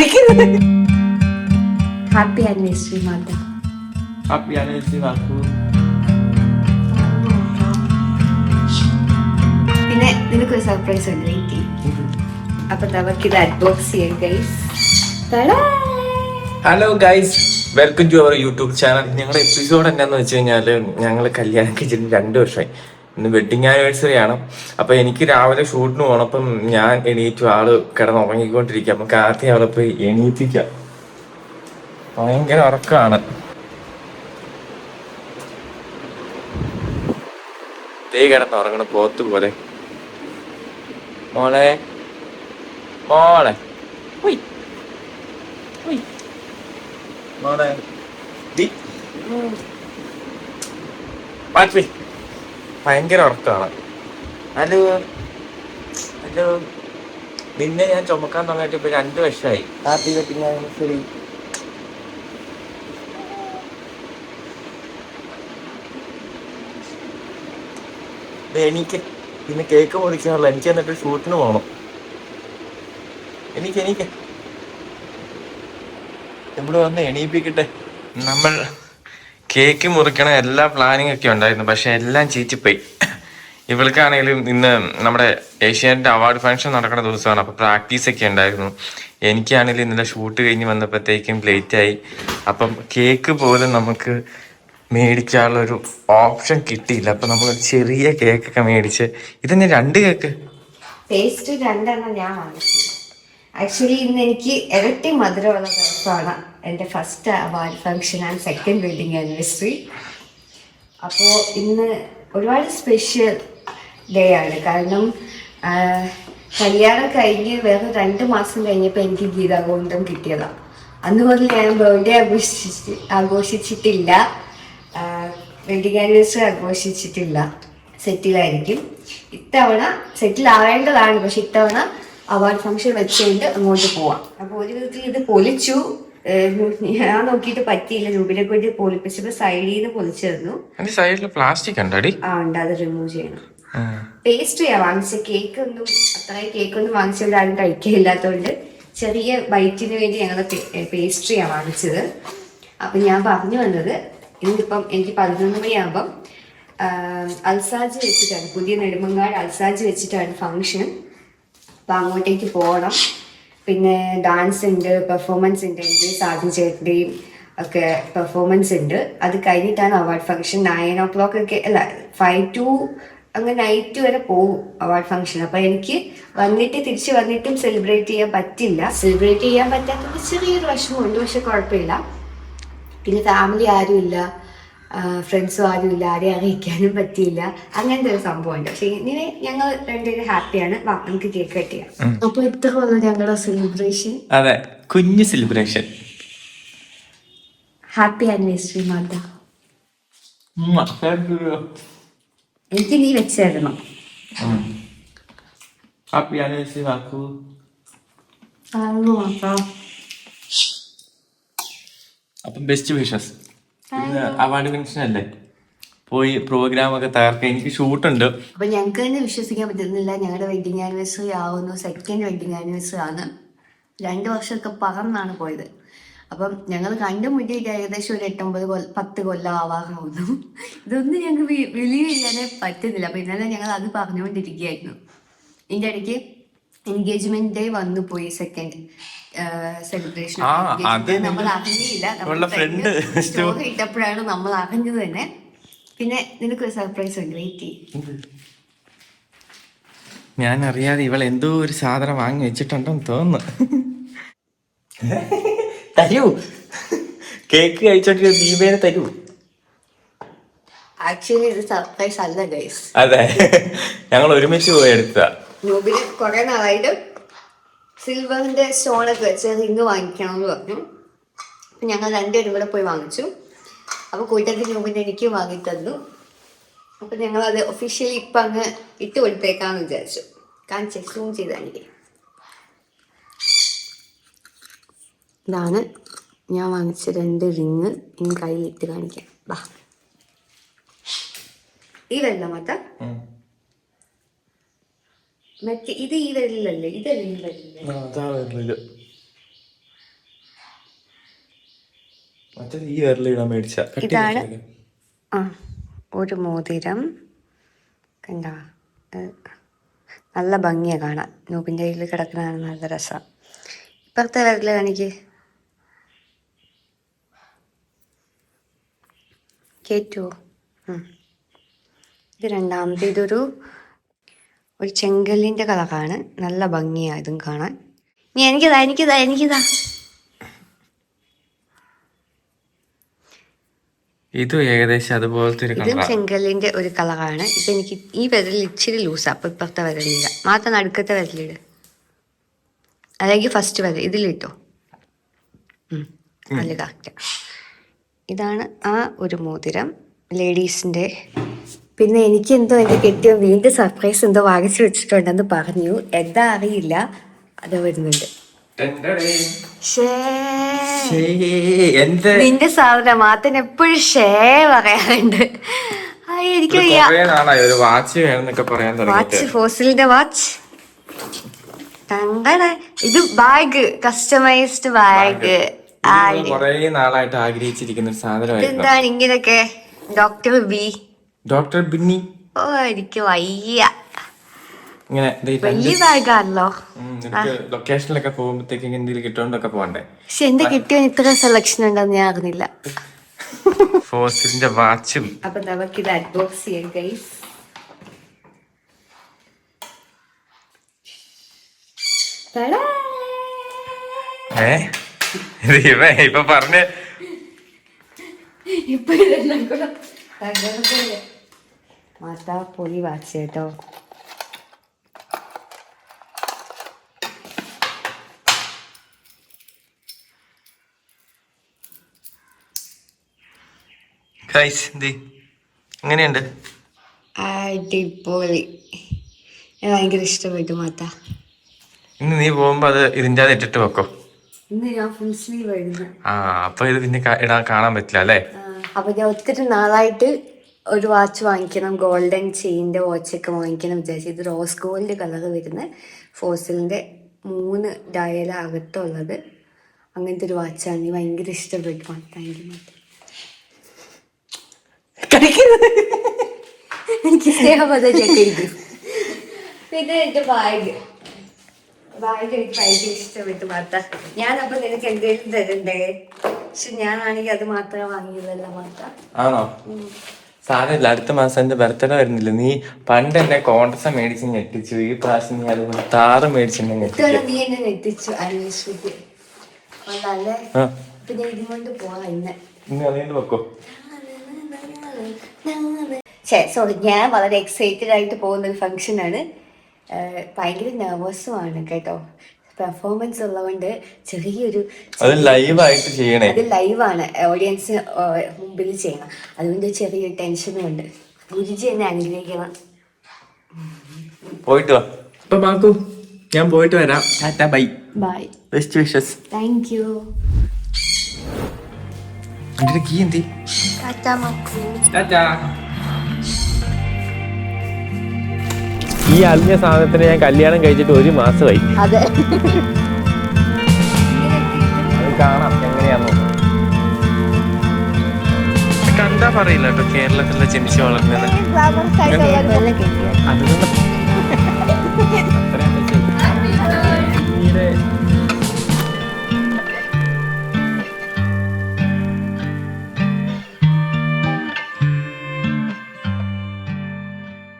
കാണിക്കുന്നത് happy anniversary മാത. Happy anniversary വാക്കു. പിന്നെ നിനക്കൊരു സർപ്രൈസ് ഉണ്ട് വെയിറ്റ് അപ്പൊ നമുക്ക് ഇത് അഡ്ബോക്സ് ചെയ്യാം guys hello guys welcome to our YouTube channel ഞങ്ങളുടെ എപ്പിസോഡ് എന്താണെന്ന് വെച്ച് കഴിഞ്ഞാൽ ഞങ്ങൾ കല്യാണം കഴിച്ചിട്ട് രണ്ട് വർഷമായി. ഇന്ന് വെഡിങ് ആനിവേഴ്സറി ആണ്. അപ്പൊ എനിക്ക് രാവിലെ ഷൂട്ടിന് പോകണം അപ്പം ഞാൻ എണീറ്റു ആൾ കിടന്ന് ഉറങ്ങിക്കൊണ്ടിരിക്കുക നമുക്ക് ആദ്യം അവളെ പോയി എണീപ്പിക്കാം ഭയങ്കര ഉറക്കമാണ് ദേ കിടന്ന് ഉറങ്ങണ പോത്ത് പോലെ. മോളെ. മോളെ. മോളെ. മാറ്റി. ഭയങ്കര ഉറക്കമാണ് ഹലോ ഹലോ നിന്നെ ഞാൻ ചുമക്കാൻ തുടങ്ങിയിട്ട് ഇപ്പൊ രണ്ടു വർഷമായി ഹാപ്പി വെഡിങ് ആനിവേഴ്സറി. എനിക്ക് പിന്നെ കേക്ക് മുറിക്കാനുള്ള എനിക്ക് എന്നിട്ട് ഷൂട്ടിന് പോകണം എനിക്ക് എനിക്ക്. നമ്മൾ വന്ന് എണീപ്പിക്കട്ടെ? നമ്മൾ കേക്ക് മുറിക്കണ എല്ലാ പ്ലാനിങ് ഒക്കെ ഉണ്ടായിരുന്നു. പക്ഷെ എല്ലാം ചീറ്റിപ്പോയി. ഇവൾക്കാണെങ്കിലും ഇന്ന് നമ്മുടെ ഏഷ്യാനെറ്റ് അവാർഡ് ഫംഗ്ഷൻ നടക്കുന്ന ദിവസമാണ്. അപ്പോൾ പ്രാക്ടീസ് ഒക്കെ ഉണ്ടായിരുന്നു. എനിക്കാണെങ്കിലും ഇന്നലെ ഷൂട്ട് കഴിഞ്ഞ് വന്നപ്പോഴത്തേക്കും ലേറ്റ് ആയി. അപ്പം കേക്ക് പോലും നമുക്ക് മേടിക്കാനുള്ള ഒരു ഓപ്ഷൻ കിട്ടിയില്ല. അപ്പം നമ്മൾ ചെറിയ കേക്കൊക്കെ മേടിച്ച്. ഇതന്നെ രണ്ട് കേക്ക് ടേസ്റ്റ് രണ്ടെണ്ണം ഞാൻ ആക്ച്വലി ഇന്ന് എനിക്ക് ഇരട്ടി മധുരമുള്ള ദിവസമാണ്. എന്റെ first award function and second wedding anniversary അപ്പോൾ ഇന്ന് ഒരുപാട് സ്പെഷ്യൽ ഡേ ആണ്. കാരണം കല്യാണം കഴിഞ്ഞ് വേറെ രണ്ട് മാസം കഴിഞ്ഞപ്പോൾ എനിക്ക് ഗീതാഗോവിന്ദം കിട്ടിയതാണ് അന്ന് മുതൽ ഞാൻ ബർത്ത്ഡേ ആഘോഷിച്ച് ആഘോഷിച്ചിട്ടില്ല. Wedding anniversary ആഘോഷിച്ചിട്ടില്ല. സെറ്റിലായിരിക്കും ഇത്തവണ സെറ്റിൽ ആവേണ്ടതാണ്. പക്ഷെ ഇത്തവണ അവാർഡ് ഫംഗ്ഷൻ വെച്ചുകൊണ്ട് അങ്ങോട്ട് പോവാം. അപ്പോൾ ഒരു വിധത്തിൽ ഇത് പൊലിച്ചു ഞാൻ നോക്കിയിട്ട് പറ്റിയില്ല. രൂപിനെ കൊണ്ട് പൊളിപ്പിച്ചപ്പോ സൈഡിൽ നിന്ന് പൊലിച്ചിരുന്നു സൈഡിൽ പ്ലാസ്റ്റിക് ഉണ്ടടി. ആ ഉണ്ട്. അത് റിമൂവ് ചെയ്യണം. പേസ്ട്രിയാ വാങ്ങിച്ച കേക്ക് ഒന്നും അത്രയും കേക്ക് ഒന്നും വാങ്ങിച്ചവർ ആരും കഴിക്കില്ലാത്തതുകൊണ്ട് ചെറിയ ബൈറ്റിന് വേണ്ടി ഞങ്ങൾ പേസ്ട്രിയാ വാങ്ങിച്ചത്. അപ്പൊ ഞാൻ പറഞ്ഞു വന്നത് ഇന്നിപ്പം എനിക്ക് പതിനൊന്ന് മണിയാകുമ്പം അൽസാജ് വെച്ചിട്ടാണ് പുതിയ നെടുമങ്ങാട് അൽസാജ് വെച്ചിട്ടാണ് ഫംഗ്ഷൻ അപ്പൊ അങ്ങോട്ടേക്ക് പോകണം പിന്നെ ഡാൻസ് ഉണ്ട് പെർഫോമൻസ് ഉണ്ട് എന്റെ സാധു ചേട്ടന്റെയും ഒക്കെ പെർഫോമൻസ് ഉണ്ട്. അത് കഴിഞ്ഞിട്ടാണ് അവാർഡ് ഫംഗ്ഷൻ നയൻ ഓ ക്ലോക്ക് ഒക്കെ അല്ല ഫൈവ് ടു അങ്ങ് നൈറ്റ് വരെ പോകും അവാർഡ് ഫംഗ്ഷൻ അപ്പം എനിക്ക് വന്നിട്ട് തിരിച്ച് വന്നിട്ടും സെലിബ്രേറ്റ് ചെയ്യാൻ പറ്റില്ല. സെലിബ്രേറ്റ് ചെയ്യാൻ പറ്റാത്തത് ചെറിയൊരു വിഷമമുണ്ട് പക്ഷെ കുഴപ്പമില്ല. പിന്നെ ഫാമിലി ആരുമില്ല. ഫ്രണ്ട്സും ആരും ഇല്ല ആരെയും അറിയിക്കാനും പറ്റിയില്ല. അങ്ങനത്തെ ഒരു സംഭവമുണ്ട്. പക്ഷെ ഇങ്ങനെ ഞങ്ങൾ രണ്ടുപേരും ഹാപ്പിയാണ്. നമുക്ക് കേക്ക് കട്ട് ചെയ്യാം അപ്പൊ ഇത്ര വന്നു ഞങ്ങളുടെ സെലിബ്രേഷൻ അതെ കുഞ്ഞു സെലിബ്രേഷൻ ഹാപ്പി ആനിവേഴ്സറി മാത. എനിക്ക് നീ വെച്ചായിരുന്നു? ഹാപ്പി ആനിവേഴ്സറി വാക്കു അപ്പം ബെസ്റ്റ് വിഷസ് അവാർഡ് ഫംഗ്ഷൻ അല്ലേ? പോയി പ്രോഗ്രാം ഒക്കെ തകർക്കാൻ എനിക്ക് ഷൂട്ടുണ്ട് അപ്പൊ ഞങ്ങൾക്ക് തന്നെ വിശ്വസിക്കാൻ പറ്റുന്നില്ല. ഞങ്ങളുടെ വെഡിങ് ആനിവേഴ്സറി ആവുന്നു. സെക്കൻഡ് വെഡിങ് ആനിവേഴ്സറി ആണ്. രണ്ട് വർഷമൊക്കെ പറന്നാണ് പോയത്. അപ്പം ഞങ്ങൾ കണ്ടുമുട്ടിയിട്ട് ഏകദേശം ഒരു എട്ടൊമ്പത് കൊല്ല പത്ത് കൊല്ലം ആവാറാവുന്നു. ഇതൊന്നും ഞങ്ങൾക്ക് ബിലീവ് ചെയ്യാനേ പറ്റുന്നില്ല. അപ്പൊ ഇന്നലെ ഞങ്ങൾ അത് പറഞ്ഞുകൊണ്ടിരിക്കുകയായിരുന്നു. ഇതിന്റെ ഇടയ്ക്ക് എൻഗേജ്മെന്റ് ഡേ വന്നു പോയി സെക്കൻഡ് സെലിബ്രേഷൻ നമ്മൾ അറിഞ്ഞില്ല. സ്റ്റോറി ഇട്ടപ്പോഴാണ് നമ്മൾ അറിഞ്ഞത് തന്നെ. പിന്നെ നിനക്കൊരു സർപ്രൈസ് ഗ്രേറ്റ് ഞാൻ അറിയാതെ ഇവൾ എന്തോ ഒരു സാധനം വാങ്ങി വെച്ചിട്ടുണ്ടെന്ന് തോന്നുന്നു. തരൂ. കേക്ക് കഴിച്ചോണ്ടിരുന്ന ദീപേനെ തരൂ. ആക്ച്വലി ഇത് സർപ്രൈസ് അല്ല ഗൈസ് അതെ. ഞങ്ങൾ ഒരുമിച്ച് പോയി എടുത്തതാ. നോബിന് കുറെ നാളായിട്ട് സിൽവറിന്റെ സ്റ്റോണൊക്കെ വെച്ച് റിങ് വാങ്ങിക്കണം എന്ന് പറഞ്ഞു. അപ്പൊ ഞങ്ങൾ രണ്ടുപേരും കൂടെ പോയി വാങ്ങിച്ചു. അപ്പോൾ കൂട്ടത്തിൽ നോബിന് എനിക്ക് വാങ്ങി തന്നു. അപ്പൊ ഞങ്ങൾ അത് ഒഫീഷ്യലി ഇപ്പൊ അങ്ങ് ഇട്ട് കൊടുത്തേക്കാന്ന് വിചാരിച്ചു. കാണിച്ചേ സൂം ചെയ്ത് ഇതാണ് ഞാൻ വാങ്ങിച്ച രണ്ട് റിങ്. ഇനി കയ്യിലിട്ട് കാണിക്കാം. വാ ഈ വെള്ളം മത്ത മറ്റേ ഇത് ഈ വരില്ലല്ലേ? ഇതല്ലേ ഈ വരില്ലേ? അതാ വരുന്നില്ല മറ്റേ ഈ വിരലിടാൻ മേടിച്ച. ഇതാണ് ആ ഒരു മോതിരം. കണ്ട? നല്ല ഭംഗിയാ കാണാൻ. നൂപ്പിന്റെ കയ്യിൽ കിടക്കുന്നതാണ് നല്ല രസം. ഇപ്പുറത്തെ വിരൽ കാണിക്ക്. കേറ്റുവോ. ഇത് രണ്ടാമത്തെ ഇതൊരു ഒരു ചെങ്കല്ലിന്റെ കളറാണ് നല്ല ഭംഗിയാണ് ഇതും കാണാൻ. ഇനി എനിക്കിതാ എനിക്കിതാ എനിക്കിതാ. ഇത് ഏകദേശം അതുപോലത്തെ ഒരു ഇതും ചെങ്കല്ലിന്റെ ഒരു കളറാണ് ഇതെനിക്ക് ഈ വിരലിൽ ഇച്ചിരി ലൂസാ അപ്പൊ ഇപ്പുറത്തെ വിരലില്ല മാത്രം നടുക്കത്തെ വിരലിട് അല്ലെങ്കിൽ ഫസ്റ്റ് വിരൽ ഇതിലിട്ടോ. നല്ല കറക്റ്റ് ഇതാണ് ആ ഒരു മോതിരം. ലേഡീസിന്റെ പിന്നെ എനിക്ക് എന്തോ എന്റെ കെട്ടിയോ വീണ്ടും സർപ്രൈസ് എന്തോ വാങ്ങിച്ചു വെച്ചിട്ടുണ്ടെന്ന് പറഞ്ഞു. എന്താ അറിയില്ല. അത് വരുന്നുണ്ട്. നിന്റെ സാധനം മാത്തൻ എപ്പോഴും ഷേ പറയാറുണ്ട്. Watch ഫോസിലിന്റെ watch. കണ്ടട ഇത് ബാഗ് കസ്റ്റമൈസ്ഡ് ബാഗ് നാളായിട്ട് ആഗ്രഹിച്ചിരിക്കുന്ന ഒരു സാധനമായിരുന്നു. ഇതെന്താണ് ഇങ്ങനൊക്കെ ഡോക്ടർ ബി ഡോക്ടർ ബിന്നി. ഓ എനിക്ക് വയ്യ. ഇങ്ങനെ വലിയ ബാഗാണല്ലോ ലൊക്കേഷനിലൊക്കെ പോകുമ്പോഴത്തേക്ക് എന്തെങ്കിലും കിട്ടുകൊണ്ടൊക്കെ പോകണ്ടേ? പക്ഷെ എന്റെ കിട്ടിയ ഇത്ര സെലക്ഷൻ ഉണ്ടെന്ന് ഞാൻ അറിഞ്ഞില്ല. ഫോസിലിന്റെ വാച്ചും. അപ്പൊ നമുക്ക് ഇത് അഡ്ബോക്സ് ചെയ്യാം ഗൈസ് ഏ? ഇത് ഇവ ഇപ്പൊ പറഞ്ഞ് ഇപ്പൊ ഇതെല്ലാം കൂടെ തകർന്നല്ലേ. മാതാ പൊളി വാച്ച് കേട്ടോ എങ്ങനെയുണ്ട്? അടിപൊളി. ഭയങ്കര ഇഷ്ടപ്പെട്ടു മാത്ത ഇന്ന് നീ പോകുമ്പോ അത് ഇതിന്റെ അത് ഇട്ടിട്ട് വെക്കോ. ഇന്ന് ഞാൻ ഫുൾ സ്ലീവ് ആ അപ്പൊ ഇത് പിന്നെ ഇടാൻ കാണാൻ പറ്റില്ല അല്ലേ? അപ്പൊ ഞാൻ ഒത്തിരി നാളായിട്ട് ഒരു വാച്ച് വാങ്ങിക്കണം ഗോൾഡൻ ചെയിന്റെ വാച്ചൊക്കെ വാങ്ങിക്കണം വിചാരിച്ചു ഇത് റോസ് ഗോൾഡ് കളർ വരുന്ന ഫോസിലിന്റെ മൂന്ന് ഡയൽ അകത്തുള്ളത്. അങ്ങനത്തെ ഒരു വാച്ചാണ് എനിക്ക് ഭയങ്കര ഇഷ്ടപ്പെട്ടു. താങ്ക് യു എനിക്ക് സ്നേഹബദ്ധം പിന്നെ എന്റെ ബാഗ് ബാഗ് എനിക്ക് ഭയങ്കര ഇഷ്ടപ്പെട്ടു മാത്ത അപ്പൊ നിനക്ക് എന്തെങ്കിലും തരണ്ടേ? പക്ഷെ ഞാനാണെങ്കിൽ അത് മാത്രമേ വാങ്ങിയതല്ല മാത്ത ആണോ? സാരമില്ല അടുത്ത മാസം എന്റെ ബർത്ത്ഡേ വരുന്നില്ല? നീ പണ്ട് എന്നെ കോൺഗ്രസ് മേടിച്ച് ഞെട്ടിച്ചു. ഈ പ്രാവശ്യം നീ അതുപോലെ താറ് മേടിച്ച് എന്നെ ഞെട്ടിച്ചു. ഇന്ന്. അതുകൊണ്ട് വെക്കോ. സോറി ഞാൻ വളരെ എക്സൈറ്റഡ് ആയിട്ട് പോകുന്ന ഒരു ഫംഗ്ഷനാണ് ഭയങ്കര നെർവസുമാണ് കേട്ടോ. പെർഫോമൻസ് ഉള്ളതുകൊണ്ട് ചെറിയൊരു അത് ലൈവായിട്ട് ചെയ്യണേ. അത് ലൈവാണ് ഓഡിയൻസ് മുമ്പിൽ ചെയ്യണം. അതുകൊണ്ട് ചെറിയ ടെൻഷനും ഉണ്ട്. ഗുരുജി എന്നെ അനുഗ്രഹിക്കണം. പോയിട്ട് വാ. അപ്പൊ മാക്കു ഞാൻ പോയിട്ട് വരാം. Tata bye. Bye. Best wishes thank you എന്റെ കീ എന്തി? ടാറ്റ മാക്കു ടാറ്റ. ഈ അലിഞ്ഞ സാധനത്തിന് ഞാൻ കല്യാണം കഴിച്ചിട്ട് ഒരു മാസമായി. അതെ. അത് കാണാം എങ്ങനെയാന്ന് കണ്ടാ പറയില്ല കേട്ടോ കേരളത്തിലെ ജനിച്ചു വളർന്നത്. അതുകൊണ്ട്